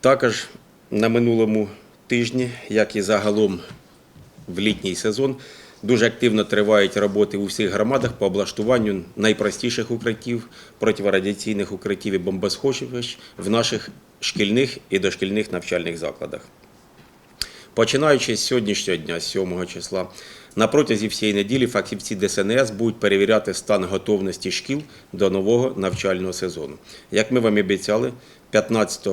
Також на минулому тижні, як і загалом в літній сезон, дуже активно тривають роботи у всіх громадах по облаштуванню найпростіших укриттів, протирадіаційних укриттів і бомбосховищ в наших шкільних і дошкільних навчальних закладах. Починаючи з сьогоднішнього дня, з 7 числа, на протязі всієї неділі фахівці ДСНС будуть перевіряти стан готовності шкіл до нового навчального сезону. Як ми вам обіцяли, 15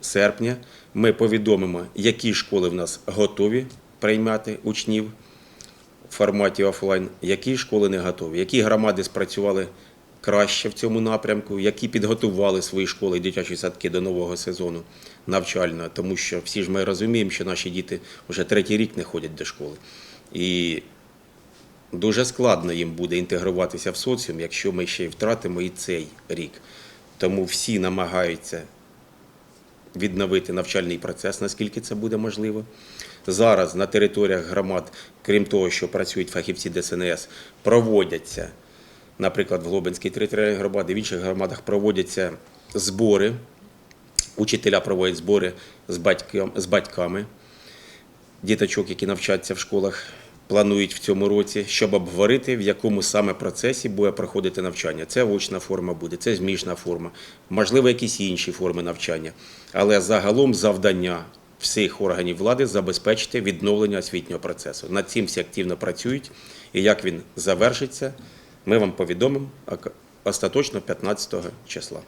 серпня ми повідомимо, які школи в нас готові приймати учнів в форматі офлайн, які школи не готові, які громади спрацювали краще в цьому напрямку, які підготували свої школи і дитячі садки до нового сезону навчального, тому що всі ж ми розуміємо, що наші діти вже третій рік не ходять до школи. І дуже складно їм буде інтегруватися в соціум, якщо ми ще й втратимо і цей рік. Тому всі намагаються відновити навчальний процес, наскільки це буде можливо. Зараз на територіях громад, крім того, що працюють фахівці ДСНС, проводяться, наприклад, в Глобинській територіальній громаді, в інших громадах проводяться збори. Учителя проводять збори з, батькам, з батьками діточок, які навчаються в школах, планують в цьому році, щоб обговорити, в якому саме процесі буде проходити навчання. Це очна форма буде, це змішна форма, можливо, якісь інші форми навчання. Але загалом завдання всіх органів влади забезпечити відновлення освітнього процесу. Над цим всі активно працюють. І як він завершиться, ми вам повідомимо остаточно 15 числа.